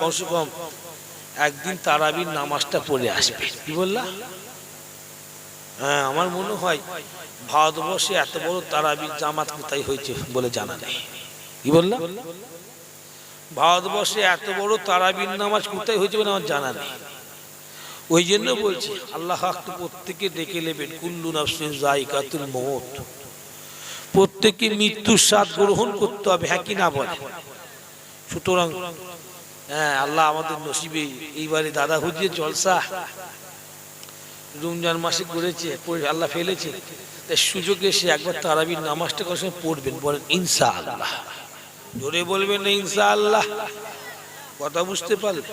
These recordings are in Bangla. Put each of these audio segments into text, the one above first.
কমসে কম একদিন তারাবির নামাজটা পড়ে আসবে। কি বললা? হ্যাঁ আমার মনে হয় ভারতবর্ষে এত বড় তারাবির জামাত কোথায় হয়েছে বলে জানা নেই। কি বললা? ভারতবর্ষে এত বড় তারাবির নামাজ কোথায় হয়েছে বলে আমার জানা নেই। ওই জন্য বলছি, আল্লাহ প্রত্যেকে ডেকে নেবেন, কুল্লু নাফসিন জায়গাতুল মত প্রত্যেকে মৃত্যুর স্বাদ গ্রহণ করতে হবে হ্যাঁ কি না বলে? সুতরাং হ্যাঁ আল্লাহ আমাদের নসিবে। এইবারে দাদা হুজিয়ে জলসা রমজান মাসে করেছে আল্লাহ ফেলেছে। তাই সুযোগ এসে একবার তারাবির নামাজটা কখন পড়বেন, বলেন ইনসা আল্লাহ জোরে বলবেন না ইনসা আল্লাহ কথা বুঝতে পারলে।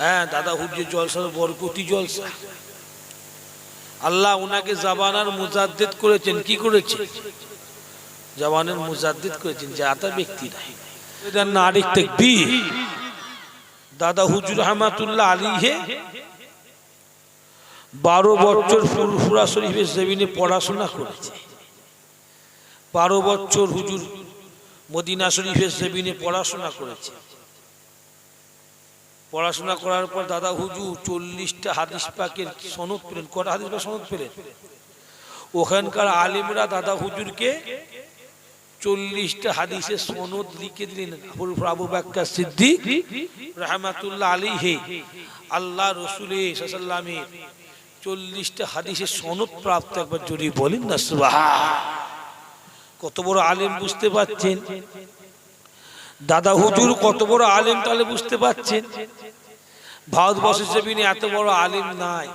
হ্যাঁ দাদা হুজিয়ে জলসা বরকতি জলসা। আল্লাহ ওনাকে জাবানার মুজাদ্দিদ করেছেন, কি করেছে? জাবানের মুজাদ্দিদ করেছেন, যে আতা ব্যক্তি নাই। এটা নারী তেকবি দাদা হুজুর রহমাতুল্লাহ আলী হে বারো বছর ফুরফুরা শরীফের জমিনে পড়াশোনা করেছে। বারো বছর হুজুর মদিনা শরীফের জমিনে পড়াশোনা করেছে। পড়াশোনা করার পর দাদা হুজুর চল্লিশটা হাদিস পাকের সনদ পেলেন। কটা হাদিস পাক সনদ পেলেন? ওখানকার আলিমরা দাদা হুজুরকে চল্লিশটা হাদিসের সনদ লিখে দিলেন আবু বাক্কা সিদ্দিক রহমাতুল্লাহ আলী হে আল্লাহ রসুলে সাল্লামে চল্লিশটা হাদিসের সনদ প্রাপ্ত একবার জড়িয়ে বলেন না সুবাহা কত বড় আলেম বুঝতে পাচ্ছেন দাদা হুজুর কত বড় আলেম তাহলে বুঝতে পাচ্ছেন ভারতবর্ষের জমিনে এত বড় আলেম নাই।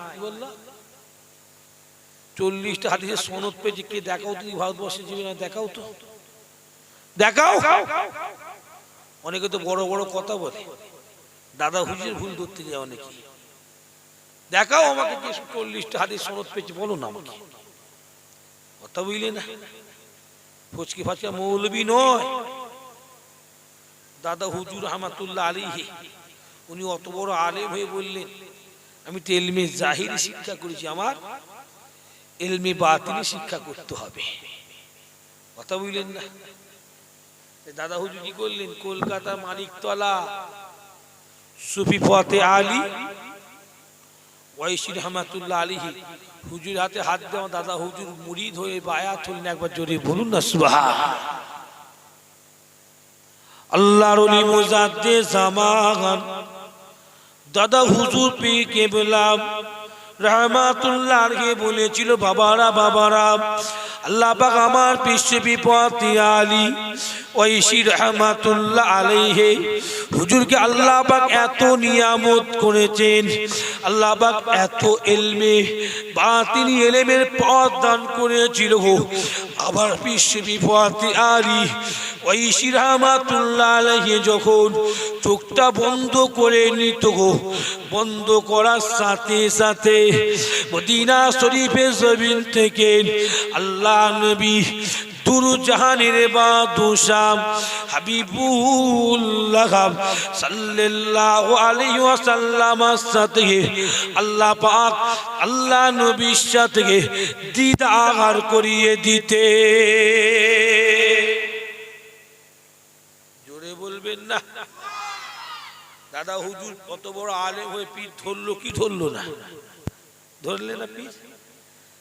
চল্লিশটা হাদিসের সনদ পেয়েছে, কে দেখাও তুমি ভারতবর্ষের জমিনে দেখাও তো। দেখাও। অনেকে তো বড় বড় কথা বলে। দাদা হুজুর ভুল ধরতে যায় অনেকে। দেখাও আমাকে যে চল্লিশটা হাদিস সনদ পেয়েছে বলো না আমাকে। কথা বুঝলে না? ফুচকি ফাচকা মৌলবি নয়। দাদা হুজুর রহমাতুল্লাহ আলী উনি অত বড় আলেম হয়ে বললেন আমি তো এলমে জাহিরি শিক্ষা করেছি আমার। এলমে বাতিনি শিক্ষা করতে হবে। কথা বুঝলেন না? দাদা হুজুর কি করলেন? কলকাতা মানিকতলা সুফি ফতে আলী ওয়াইশি রহমাতুল্লাহ আলিহি হুজুর হাতে হাত দেওয়া দাদা হুজুর মুরিদ হয়ে বায়াত হলেন একবার জোরে বলুন না সুবাহা আল্লাহর অলি মুজাদ্দে জামান, দাদা হুজুর পে কেবলাম রহমাতুল্লাহ আগে বলেছিল, বাবারা বাবারা, আল্লাহ পাক আমার পিছে বিপতি আলী। ঐশী রহমাতুল্লাহ আলাইহে, হুজুরকে আল্লাহ পাক এত নিয়ামত করেছেন, আল্লাহ পাক এত এলমে বা তিনি এলেমের পথ দান করেছিল আবার আলী ওই রহমাতুল্লাহ আলাইহে যখন চোখটা বন্ধ করে নিত বন্ধ করার সাথে সাথে মদিনা শরীফের জমিন থেকে আল্লাহ নবী দুরুজাহানের বাদুশাম হাবিবুল্লাহ সাল্লাল্লাহু আলাইহি ওয়াসাল্লাম সাথে আল্লাহ পাক আল্লাহ নবীর সাথে দিদার করিয়ে দিতে। জোরে বলবেন না। দাদা হুজুর কত বড় আলেম হয়ে পীর ধরলো, কি ধরলো না? ধরলে না পীর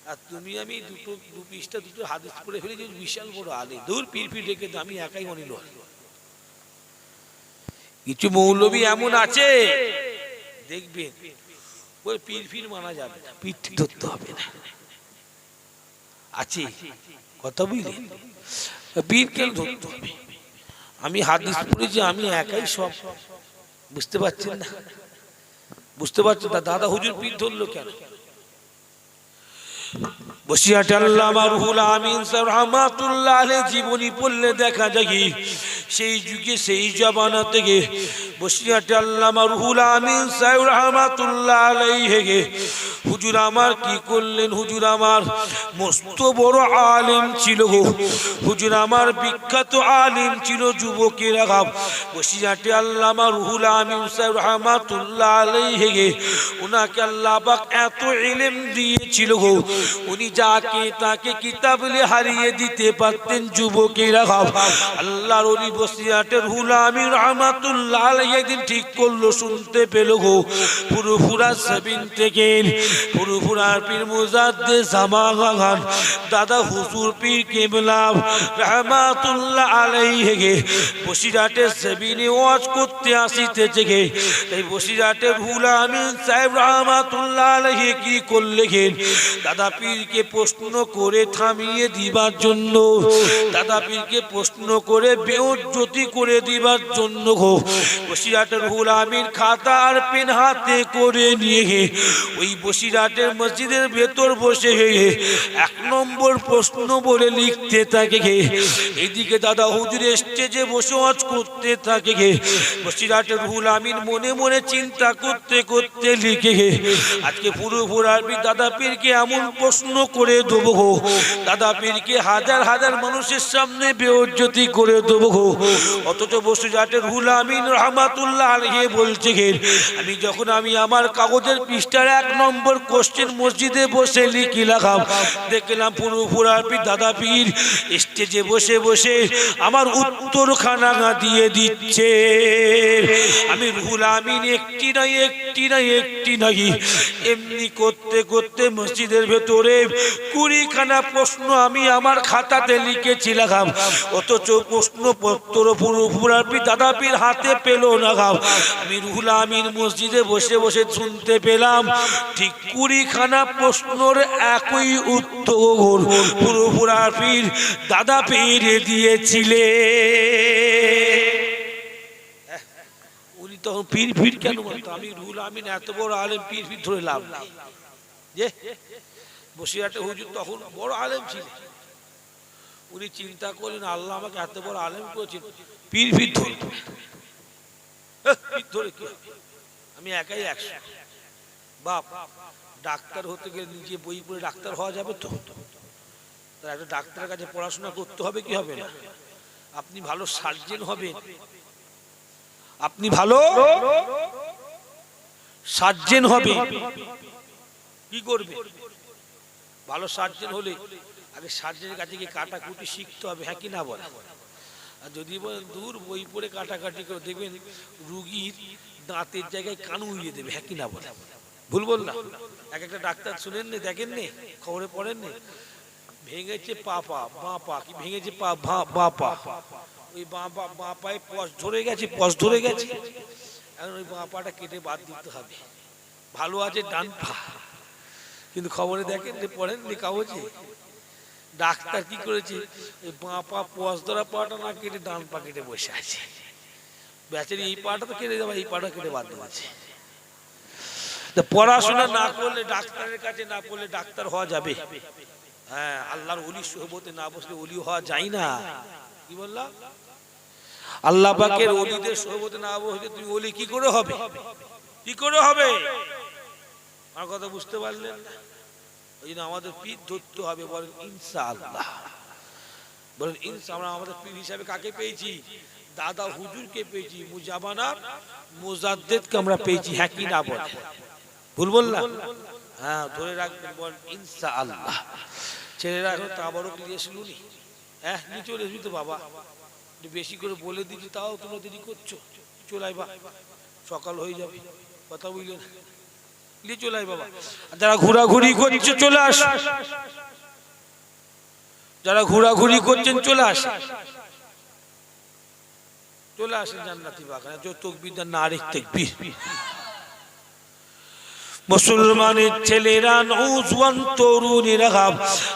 আর তুমি আমি দুটো দু পিসটা দুটো হাদিস পড়ে ফেলেছি বিশাল বড় আলে। দূর পীর পীর রেখে আমি একাই অনিল কিছু মৌলবী এমন আছে? দেখবেন ওই পীর ফির মানা যাবে। না পীর ধরতে হবে না। আছে। কথা বুঝলেন পীর কেন ধরতে হবে। আমি হাদিস পড়েছি আমি একাই সব। বুঝতে পারছেন না? বুঝতে পারছেন দাদা হুজুর পীর ধরলো কেন? বসিয়াটা আল্লাহ রুহুল আমিন রহমাতুল্লাহ জীবনী পড়লে দেখা যায় সেই যুগে, সেই জমানা থেকে বসিয়াটা আল্লামা রুহুল আমিন স্যার রহমাতুল্লাহ আলাইহি হুজুর আমার কি করলেন? হুজুর আমার মস্ত বড় আলিম ছিল গো। হুজুর আমার বিখ্যাত আলিম ছিল যুবকেরা গাব বসিরাটে আল্লামা রুহুল আমিন সাহেব রহমাতুল্লাহ আলাইহি গে। ওনাকে আল্লাহ পাক এত ইলম দিয়েছিল গো। উনি যাকে তাকে কিতাবলে হারিয়ে দিতে পারতেন যুবকেরা গাব আল্লাহর ওলি বসিরাটের রুহুল আমিন রহমাতুল্লাহ একদিন ঠিক করল, শুনতে পেল গো। পুরুপুরা সাবিন থেকে পুরুপুরার পীর মুজাদ্দে জামা গান দাদা হুজুর পীর কেবলাম রহমাতুল্লাহ আলাইহি গে। বসিরাটের সাবিনে ওয়াজ করতে আসিতেছে গে তাই বসিরাটের রুহুল আমিন সাহেব রহমাতুল্লাহ আলাইহি কি করলে গে দাদা পীরকে প্রশ্ন করে থামিয়ে দিবার জন্য, দাদা পীরকে প্রশ্ন করে বেউজ্জতি করে দিবার জন্য বসিরাটের রুহুল আমিন খাতা আর পেন হাতে করে নিয়ে ওই বসিরাটের মসজিদের ভেতর বসে এক নম্বর প্রশ্ন বলে লিখতে থাকে গে এদিকে দাদা হুজুর স্টেজে বসে ওয়াজ করতে থাকে গে বসিরাটের রুহুল আমিন মনে মনে চিন্তা করতে করতে লিখে গে আজকে পুরো আরবি দাদা পীরকে এমন প্রশ্ন করে দেবো দাদা পীরকে হাজার হাজার মানুষের সামনে বেউজ্জতি করে দেবো অথচ বসিরাটের রুহুল আমিন রহমাতুল্লাহ বলছে গে আমি যখন আমি আমার কাগজের পৃষ্ঠার এক নম্বর কোশ্চেন মসজিদে বসে লিখি লাগাম দেখলাম পুরো আরবি দাদা পীর স্টেজে বসে বসে আমার উত্তর খানা দিয়ে দিচ্ছে। আমি রুহুল আমিন একটি নাই একটি নাই একটি নাই এমনি করতে করতে মসজিদের ভেতরে কুড়িখানা প্রশ্ন আমি আমার খাতাতে লিখেছি লিখেছিলাম, অথচ প্রশ্ন পত্র পুরো আরবি হাতে পেল না গাম আমি রুহুল আমিন মসজিদে বসে বসে শুনতে পেলাম, ঠিক কুড়িখানা প্রশ্নর একই উত্তর পুরো পীর দাদা পীর দিয়েছিলে। উনি তখন পীর ফির কেন বলতো? আমি রুহুল আমিন এত বড় আলেম, পীর ফির ধরে লাভ যে বসিরাটে হুজুর তখন বড় আলেম ছিলেন। উনি চিন্তা করলেন, আল্লাহ আমাকে এত বড় আলেম করেছেন। পীর ফির ধরে আমি একাই একশো। বাপ, ডাক্তার হতে গেলে নিজে বই পড়ে ডাক্তার হওয়া যাবে তা? একটা ডাক্তারের কাছে পড়াশোনা করতে হবে কি হবে না? আপনি ভালো সার্জেন হবেন। আপনি ভালো সার্জেন হবে কি করবে? ভালো সার্জেন হলে আগে সার্জেনের কাছে গিয়ে কাটাকুটি শিখতে হবে হ্যাঁ কি না বলে? আর যদি বলেন দূর বই পড়ে কাটাকাটি করে দেখবেন রুগীর দাঁতের জায়গায় কানু উড়িয়ে দেবে হ্যাঁ কি না বলে? ভুল বল না এক একটা ডাক্তার শুনেন নি, দেখেন নি, খবরে পড়েন নি। ভেঙেছে পা পা, বাঁ পা, কি ভেঙেছে পা বাঁ পা? ওই বাঁ পা, বাঁ পায়ে পশ ধরে গেছে পশ ধরে গেছে। এখন ওই বাঁ পাটা কেটে বাদ দিতে হবে। ভালো আছে ডান পা। কিন্তু খবরে দেখেন পড়েন নি কাগজে। ডাক্তার কি করেছে? ওই বাঁ ধরা পাটা না কেটে ডান পা কেটে বসে আছে। বেচারি এই পাটা তো কেটে দেওয়া এই পাটা কেটে বাদ তা পড়াশোনা না করলে ডাক্তারের কাছে না পড়লে ডাক্তার হওয়া যাবে। হ্যাঁ আল্লাহর অলি সোহবতে না বসলে অলি হওয়া যায় না। কি বললাম আল্লাহ পাকের অলিদের সোহবতে না বসলে তুমি অলি কি করে হবে? কি করে হবে? আমার কথা বুঝতে পারলেন না? ওই জন্য আমাদের পীর ধরতে হবে, বলেন ইনসা আল্লাহ বলেন ইনসা আমরা আমাদের পীর হিসাবে কাকে পেয়েছি? দাদা হুজুরকে পেয়েছি মুজাবানার মুজাদ্দেদকে আমরা পেয়েছি হ্যাঁ কি না বল ভুল বললাম? হ্যাঁ ধরে রাখবেন বল ইনসা আল্লাহ ছেলেরা এখন তাবারক নিয়ে শুনুনি হ্যাঁ নিয়ে চলে আসবি তো বাবা। একটু বেশি করে বলে দিচ্ছি তাও তোমরা দেরি করছ। চলে আইবা সকাল হয়ে যাবে। কথা বুঝলেন চলে আয় বাবা যারা ঘোরাঘুরি করছে, চলে আস। যারা ঘোরাঘুরি করছেন, চলে আস। চলে আসেন জান্নাতি বাগানে। যত না আরেক দেখবি। মুসলমানের ছেলেরা নৌজওয়ান তরুণীরা গাব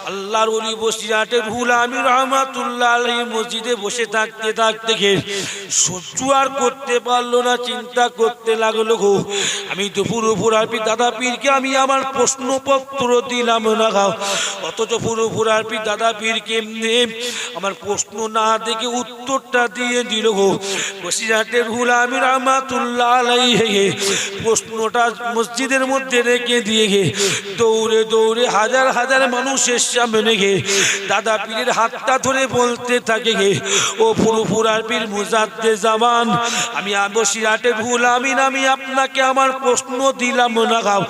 আল্লাহর ওলি বসিরাটের রুহুল আমির রহমাতুল্লাহ আলাইহি মসজিদে বসে থাকতে থাকতে সহ্য আর করতে পারল না, চিন্তা করতে লাগল গো। আমি তো পুরো পুরারপি দাদা পীরকে আমি আমার প্রশ্নপত্র দিলাম না গাও অথচ পুরো পুরারপি দাদা পীরকে এমনি আমার প্রশ্ন না দেখে উত্তরটা দিয়ে দিল গো। বসিরাটের রুহুল আমির রহমাতুল্লাহ আলাইহি, প্রশ্নটা মসজিদের মধ্যে মধ্যে রেখে দিয়ে গে। দৌড়ে দৌড়ে হাজার হাজার মানুষের সামনে গে। দাদা পীরের হাতটা ধরে বলতে থাকে গে, ও ফুরফুরার পীর মুজাদ্দে জামান, আমি বসিরাটে ভুল, আমিন, আমি আপনাকে আমার প্রশ্ন দিলাম না গাও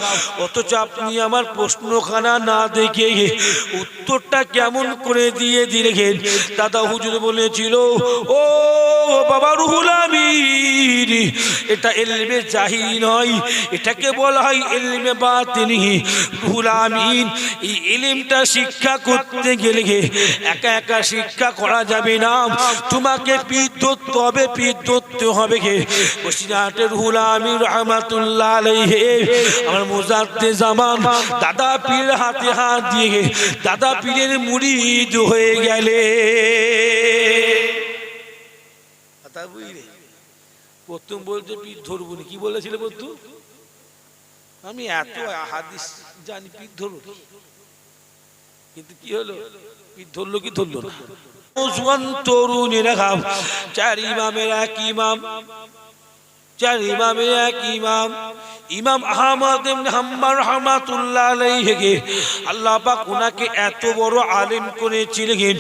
অথচ আপনি আমার প্রশ্নখানা না দেখে গে। উত্তরটা কেমন করে দিয়ে দিলে গে দাদা হুজুর বলেছিল, ও বাবা রুহুল আমিন। এটা এলমে জাহিরি নয়, এটাকে বলা হয় এলমে বাতিনি। রুহুল আমিন, এই এলিমটা শিক্ষা করতে গেলে একা একা শিক্ষা করা যাবে না। তোমাকে পীর ধরতে হবে পীর ধরতে হবে গে বসিরহাটের রুহুল আমিন রহমাতুল্লাহ আমার মুজাদ্দে জামান, দাদা পীর হাতে হাত দিয়ে দাদা পীরের মুরিদ হয়ে গেলে কথা বুঝলে প্রথম বলছে পিঠ ধরবো না। কি বলেছিল বন্ধু আমি এত হাদিস জানি পিঠ ধরবো কিন্তু কি হলো? পিঠ ধরলো কি ধরলো না? তরুণীরা মামেরা চার মাম এক ইমাম চার ইমামের এক ইমাম ইমাম আহমদ ইবনে হাম্মার রহমাতুল্লাহ আলাইহি, আল্লাহ পাক এত বড় আলেম করেছিলেন,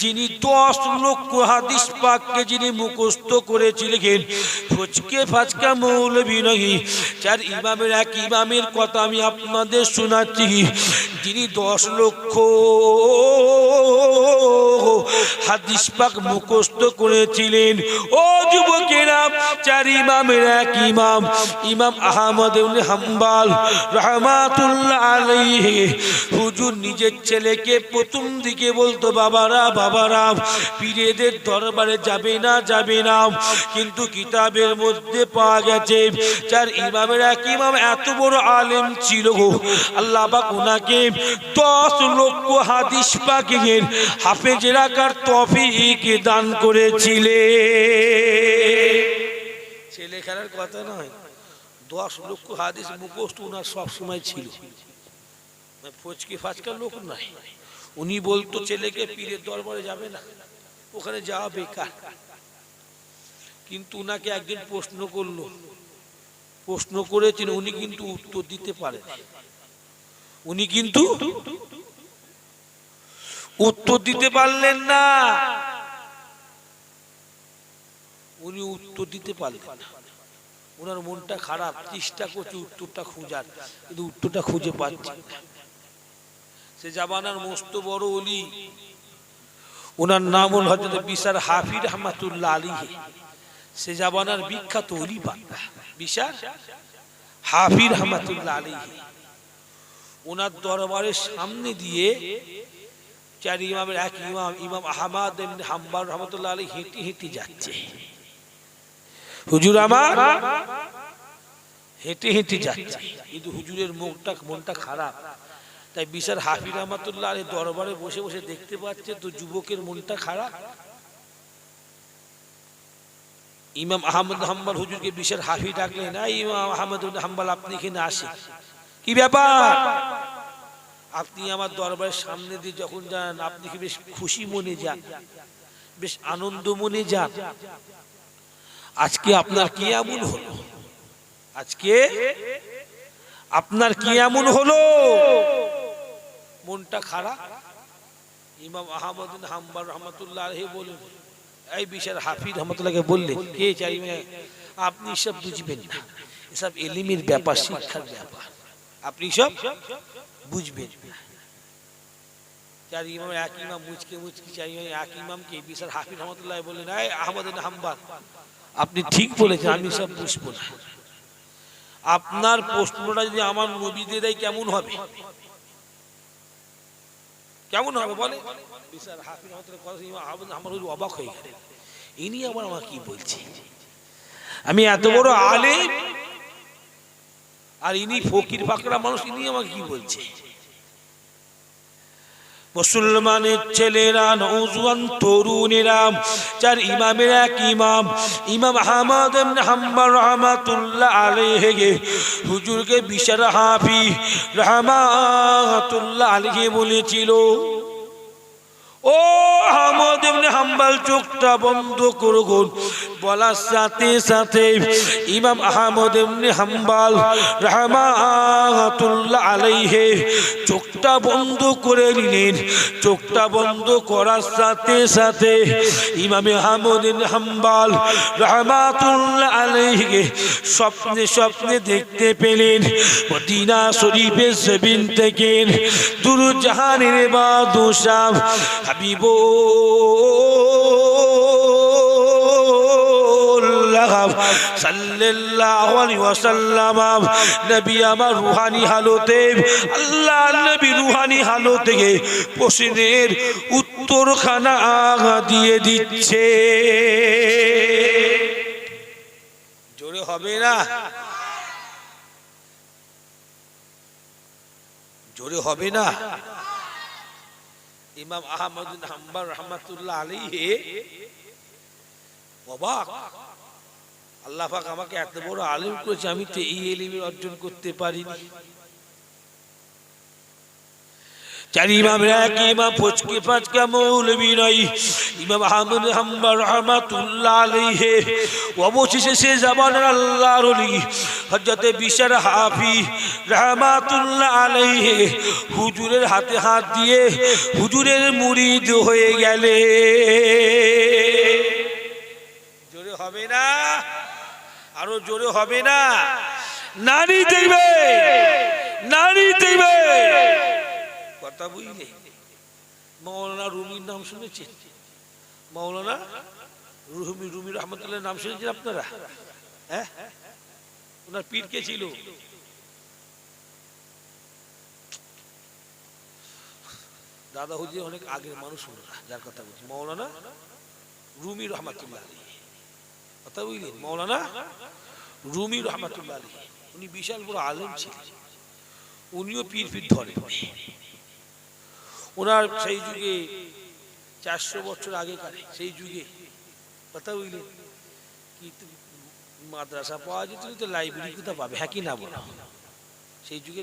যিনি দশ লক্ষ হাদিস পাককে যিনি মুখস্থ করেছিলেন, ফচকে ফাচকা মৌলবী নহি চার ইমামের এক ইমামের কথা আমি আপনাদের শোনাচ্ছি, যিনি দশ লক্ষ হাদিস পাক মুখস্থ করেছিলেন। ও যুবকেরা চার ইমামের এক ইমাম। ইমাম আহমদ ইবনে হাম্বাল রহমাতুল্লাহ আলাইহি। হুজুর নিজের ছেলেকে প্রথম দিকে বলতো, বাবারা বাবারা, পীরেদের দরবারে যাবে না যাবে না। কিন্তু কিতাবের মধ্যে পাওয়া গেছে চার ইমামের এক ইমাম এত বড় আলেম ছিল গো। আল্লাহ পাক ওনাকে দশ লক্ষ হাদিস পাকের হাফেজ রাখার তফিক দান করেছিলে ছেলে খেলার কথা নয়, দশ লক্ষ হাদিস মুখস্থ ওনার সব সময় ছিল। ফচকে ফাচকা লোক নাই উনি বলতো, ছেলেকে পীরের দরবারে যাবে না, ওখানে যাওয়া বেকার। কিন্তু উনাকে একদিন প্রশ্ন করল। প্রশ্ন করেছেন, উনি কিন্তু উত্তর দিতে পারেন। উনি কিন্তু, উত্তর দিতে পারলেন না। উনি উত্তর দিতে পারলেন না। ওনার মনটা খারাপ, চেষ্টা করছে উত্তরটা খোঁজার, কিন্তু উত্তরটা খুঁজে পাচ্ছে। সে জামানার মস্ত বড় অলি। ওনার নাম হল হজরত বিশার হাফির রহমাতুল্লাহ আলী সে জামানার বিখ্যাত অলি বান্দা, বিশার হাফির রহমাতুল্লাহ আলী ওনার দরবারের সামনে দিয়ে চার ইমামের এক ইমাম ইমাম আহমাদ হাম্বার রহমতুল্লাহ আলী হেঁটে হেঁটে যাচ্ছে। হুজুর আমার? হেঁটে হেঁটে যাচ্ছে। কিন্তু হুজুরের মুখটা মনটা খারাপ। তাই বিশাল হাফিজ রহমতুল্লাহ দরবারে বসে বসে দেখতে পাচ্ছে তো যুবকের মনটা খারাপ। ইমাম আহমদ হাম্বাল হুজুরকে বিশাল হাফি ডাকলে না ইমাম আহমদ হাম্বাল আপনি এখানে আসে কি ব্যাপার? আপনি আমার দরবারের সামনে দিয়ে যখন যান আপনি কি বেশ খুশি মনে যান? বেশ আনন্দ মনে যান? আজকে আপনার কি এমন হলো? আজকে আপনার কি এমন হলো? মনটা খারাপ? ইমাম আহমদ হাম্বার রহমতুল্লাহ বলেন, এই বিশাল হাফিজ রহমতুল্লাহকে বললেন কে চাই আপনি সব বুঝবেন না। এসব এলিমের ব্যাপার, শিক্ষার ব্যাপার। আপনি সব বুঝবেন চার ইমাম, এক ইমাম, মুচকে মুচকি চাই এক ইমামকে বিশাল হাফিজ রহমতুল্লাহ বললেন, এই আহমদ হাম্বার আপনি ঠিক বলেছেন, আমি সব বুঝব না। আপনার প্রশ্নটা যদি আমার নবী দিয়ে কেমন হবে? কেমন হবে বলে? আমার অবাক হয়ে গেলেন ইনি আবার আমার কি বলছে? আমি এত বড় আলেম? আর ইনি ফকির পাকড়া মানুষ, ইনি আমাকে কি বলছে? মুসলমানের ছেলেরা নৌজওয়ান তরুণেরা, যার ইমামের এক ইমাম ইমাম আহমদ হাম্বল রহমাতুল্লাহ আলাইহি, হুজুরকে বিশাল হাফি রহমাতুল্লাহ আলাইহি বলেছিল। ও আহমদ এমনি হাম্বাল, চোখটা বন্ধ করুন। বলার সাথে সাথে ইমাম আহমদ এমনি হাম্বাল রহমাতুল্লাহ আলাইহে চোখটা বন্ধ করে নিলেন। চোখটা বন্ধ করার সাথে সাথে ইমাম আহমদ এমনি হাম্বাল রহমাতুল্লাহ আলাইহে স্বপ্নে স্বপ্নে দেখতে পেলেন। মদিনা শরীফের সেবিন থেকে দুরু জাহানের বাদশাহ হাবিব সাল্লাল্লাহু আলাইহি ওয়াসাল্লাম, নবী আমার রুহানি হালতে, আল্লাহ নবী রুহানি হালত প্রশ্নের উত্তরখানা দিয়ে দিচ্ছে। জোরে হবে না? জোরে হবে না? ইমাম আহমদ হাম্বার রহমাতুল্লাহ হে অবাক। আল্লাহাক আমাকে এত বড় আলিম করেছে, আমি তো এই এলিমের অর্জন করতে পারিনি। চার ইমাম এক, ইমাম পচকে পাঁচকা মৌলবী নাই ইমাম আহমদ হাম্বার রহমাতুল্লাহ আলাইহি। অবশেষে সে জামানের আল্লাহর ওলি, হযরতে বিশার হাফি রহমাতুল্লাহ আলাইহি, হুজুরের হাতে হাত দিয়ে হুজুরের মুরিদ হয়ে গেলে। জোরে হবে না? আরও জোরে হবে না? নারী দেবে নারী দেবে কথা বুঝলে? মৌলানা রুমির নাম শুনেছেন? মৌলানা রুমি রুমি রহমতুল্লাহ নাম শুনেছেন আপনারা? হ্যাঁ? ওনার পীর কে ছিল? দাদা হুজি অনেক আগের মানুষ ওনারা, যার কথা বলছি। মৌলানা রুমি রহমতুল্লাহ আলী কথা বুঝলেন? মৌলানা রুমি রহমতুল্লাহ আলী উনি বিশাল বড় আলেম ছিলেন। উনিও পীর পীর ধরে। ওনার সেই যুগে চারশো বছর আগেকার, সেই যুগে। কথা বুঝলেন কি মাদ্রাসা পাওয়া যেত তো লাইব্রেরি কোথাও পাবে? হ্যাঁ কি না বলো? সেই যুগে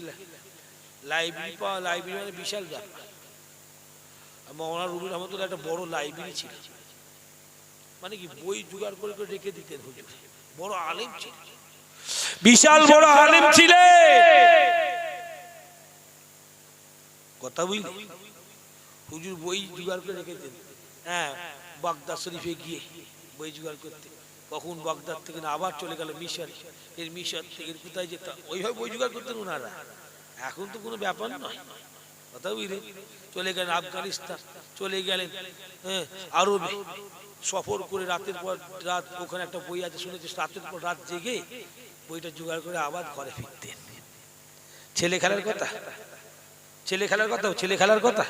লাইব্রেরি পাওয়া, লাইব্রেরি মানে বিশাল ব্যাপার। মৌলানা রুবি রহমতুল্লাহ একটা বড় লাইব্রেরি ছিল। মানে কি, বই জোগাড় করে করে রেখে দিতেন হুজুর। বড় আলেম ছিল। বিশাল বড় আলেম ছিলেন! কথা বুঝলি? হুজুর বই জোগাড় করে রেখে দেন হ্যাঁ বাগদাদ শরীফে গিয়ে বই জোগাড় করতে। কখন বাগদাদ থেকে না আবার চলে গেল মিশর, এর মিশর থেকে কোথায় যেতাম ওইভাবে বই জোগাড় করতেন ওনারা এখন তো কোনো ব্যাপার নয়। কথা বুঝলেন চলে গেলেন আফগানিস্তান, চলে গেলেন হ্যাঁ আরবে। সফর করে রাতের পর রাত, ওখানে একটা বই আছে শুনেছি রাতের পর রাত জেগে বইটা জোগাড় করে আবার ঘরে ফিরতেন। ছেলে খেলার কথা? ছেলে খেলার কথা? ছেলে খেলার কথা?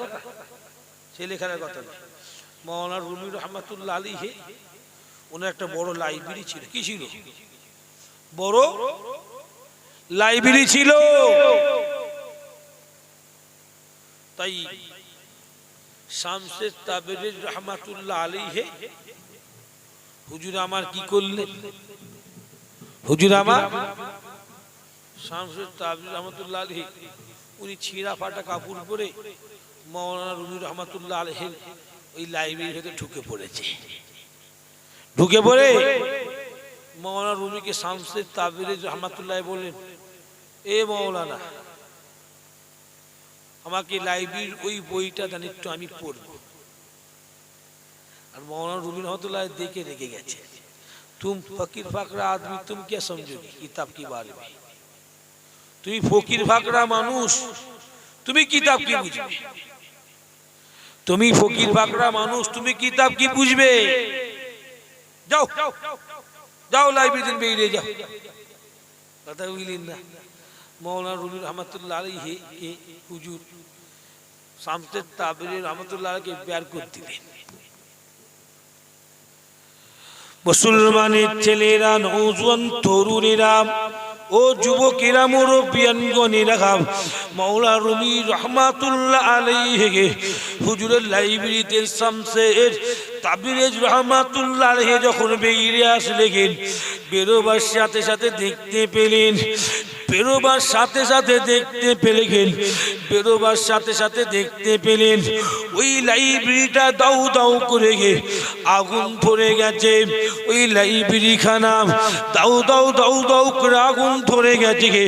ছেলে খেলার কথা না মৌলানা রুমি রহমাতুল্লাহ আলী হে ওনার একটা বড় লাইব্রেরি ছিল। কি ছিল? বড় লাইব্রেরি ছিল। তাই শামসের তাবেরের রহমাতুল্লাহ আলী হে হুজুর আমার কি করলেন? হুজুর আমার শামসের তাবির রহমতুল্লাহ আলী উনি ছিঁড়া ফাটা কাপড় পরে মৌলানা রুমি রহমতুল্লাহ আলহের ওই লাইব্রেরির ভেতরে ঢুকে পড়েছে। ঢুকে পড়ে মৌলানা রুমিকে শামসের তাবির রহমতুল্লাহ বললেন, এ মৌলানা, আমাকে লাইব্রেরির ওই বইটা দেন, একটু আমি পড়ব। আর মৌলানা রুমি রহমতুল্লাহ দেখে রেখে গেছে। তুম ফকির ফাকরা আদমি, তুম কে সমঝোগি কিতাব কি বারে তুমি ফকির ফাকরা মানুষ, তুমি কিতাব কি বুঝবে? তুমি ফকির ফাকরা মানুষ, তুমি কিতাব কি বুঝবে? যাও যাও লাইব্রেরি বেরিয়ে যাও। কথা বুঝলেন না? মৌলানা রুমি রহমতুল্লাহ আলী হে কে হুজুর শামসের তাবির রহমতুল্লাহ আলীকে বের করে দিলেন। মুসলমানের ছেলেরা নৌজন তরুণীরা ও যুবকেরা মুরব্বিয়ানগণেরা মৌলা রুমি রহমাতুল্লাহ আলাইহি, হুজুরের লাইব্রেরিতে শামসের তাবিরেজ রহমাতুল্লাহ আলাইহি যখন বেরিয়ে আসলেন, বেরোবার সাথে সাথে দেখতে পেলেন বেরোবার সাথে সাথে দেখতে পেলেন বেরোবার সাথে সাথে দেখতে পেলেন, ওই লাইব্রেরিটা দাউ দাউ করে গে আগুন ধরে গেছে, ওই লাইব্রেরিখানা দাউ দাউ দাউ দাউ করে আগুন ধরে গেছে গে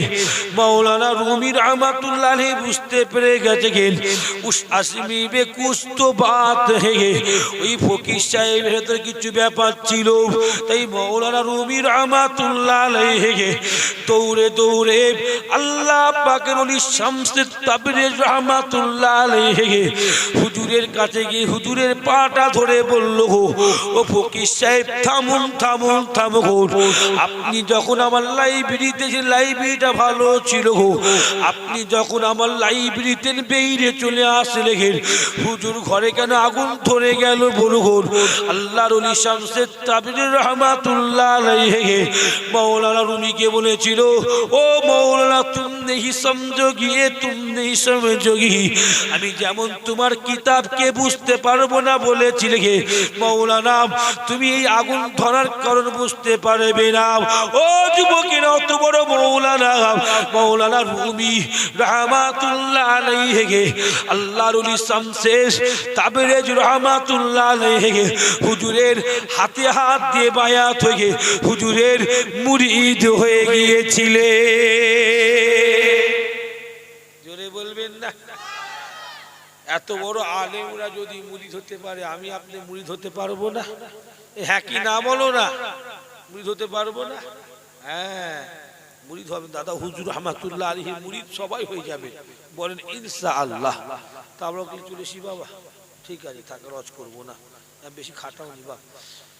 মাওলানা রুমি রহমাতুল্লাহ আলাইহি বুঝতে পেরে গেছে গে উস আসমি বে কুছ তো বাত হে গে, ওই ফকির সাহেবের ভেতরে কিছু ব্যাপার ছিল, তাই মাওলানা রুমি রহমাতুল্লাহ আলাইহি গে দৌড়ে দৌড়ে আল্লাহ পাকের অলি শামসে তাবির রহমাতুল্লাহ আলাইহি হুজুরের কাছে গিয়ে হুজুরের পাটা ধরে বলল ও ফকির সাহেব, থামুন থামুন থামো গো আপনি যখন আমার লাইব্রেরিতে যে লাইব্রেরিটা ভালো ছিল আপনি যখন আমার লাইব্রেরিতে বেরিয়ে চলে আসলে হুজুর ঘরে কেন আগুন ধরে গেল বলো গো আল্লাহর ওলি শামসে তাবরেজ রহমাতুল্লাহ মৌলানা রুমিকে বলেছিল, ও মৌলানা তুম নেই সমঝোগি, এ তুম নেই সমঝোগি। আমি যেমন তোমার কিতাবকে বুঝতে পারব না বলেছিলে গে মৌলানা, তুমি এই আগুন ধরার কারণ বুঝতে পারবে না। ও যুবকেরা অত বড় মৌলানা মৌলানা রুমি রহমাতুল্লাহ আলাইহি গে। আল্লাহর ওলি শামসেস তাবরেজ রহমাতুল্লাহ আলাইহি গে। হুজুরের হাতে হাত দিয়ে বায়াত হয়ে হুজুরের মুরিদ হয়ে গিয়েছিলে জোরে বলবেন না এত বড় আলেমরা যদি মুরিদ হতে পারে, আমি আপনি মুরিদ হতে পারব না? হ্যাঁ কি না বলো না? মুরিদ হতে পারব না? হ্যাঁ মুরিদ হবে দাদা হুজুর রহমাতুল্লাহ আলহি মুরিদ সবাই হয়ে যাবে। বলেন ইনসা আল্লাহ তা আমরা কি চলেছি বাবা? ঠিক আছে, থাকা, রজ করব না। বেশি খাটাও নি বা।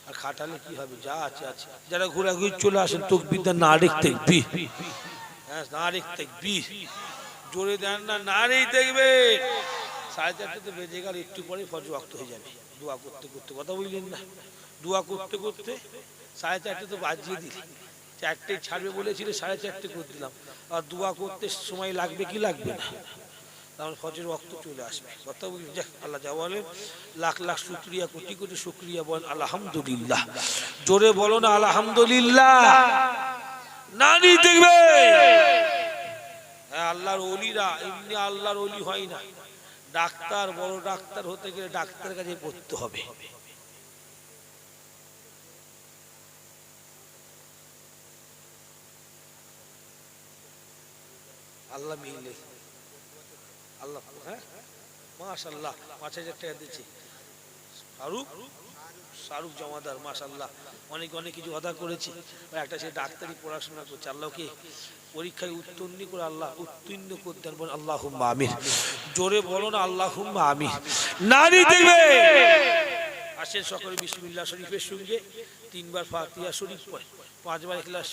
আর খাটালে কি হবে? যা আছে আছে। যারা ঘোরাঘুরি চলে আসেন তোক বিদ্যা না দেখতে বি হ্যাঁ না দেখতে বি জোরে দেন না নারী দেখবে সাড়ে চারটেতে বেজে গেল, একটু পরে ফজর ওয়াক্ত হয়ে যাবে। দোয়া করতে করতে, কথা বললেন না। দোয়া করতে করতে সাড়ে চারটে তো বাজিয়ে দিল। চারটে ছাড়বে বলেছিল, সাড়ে চারটে করে দিলাম। আর দোয়া করতে সময় লাগবে কি লাগবে না? তখন ফজর ওয়াক্ত চলে আসবে। কথা বললেন, যাক, আল্লাহ যা বলেন। লাখ লাখ শুক্রিয়া, কোটি কোটি শুক্রিয়া বলেন আলহামদুলিল্লাহ। জোরে বলো না, আলহামদুলিল্লাহ। নারী দেখবে। হ্যাঁ আল্লাহর অলিরা এমনি আল্লাহর অলি হয় না। ডাক্তার, বড় ডাক্তার হতে গেলে ডাক্তার কাছে পড়তে হবে। আল্লাহ মিলে। আল্লাহ হ্যাঁ? মাশাল্লাহ পাঁচ হাজার টাকা দিচ্ছি শাহরুখ শাহরুখ জমাদার মাশাল্লাহ অনেক অনেক কিছু অদা করেছি। একটা সে ডাক্তারি পড়াশোনা করছে, আল্লাহকে পরীক্ষায় উত্তীর্ণ করে আল্লাহ, উত্তীর্ণ করতে বলেন আল্লাহ আমির জোরে বলো না আল্লাহ আমির নারী দেবে! আসেন সকলে বিসমুল্লাহ শরীফের সঙ্গে তিনবার ফাতিয়া শরীফ পড়ে, পাঁচবার ইখলাস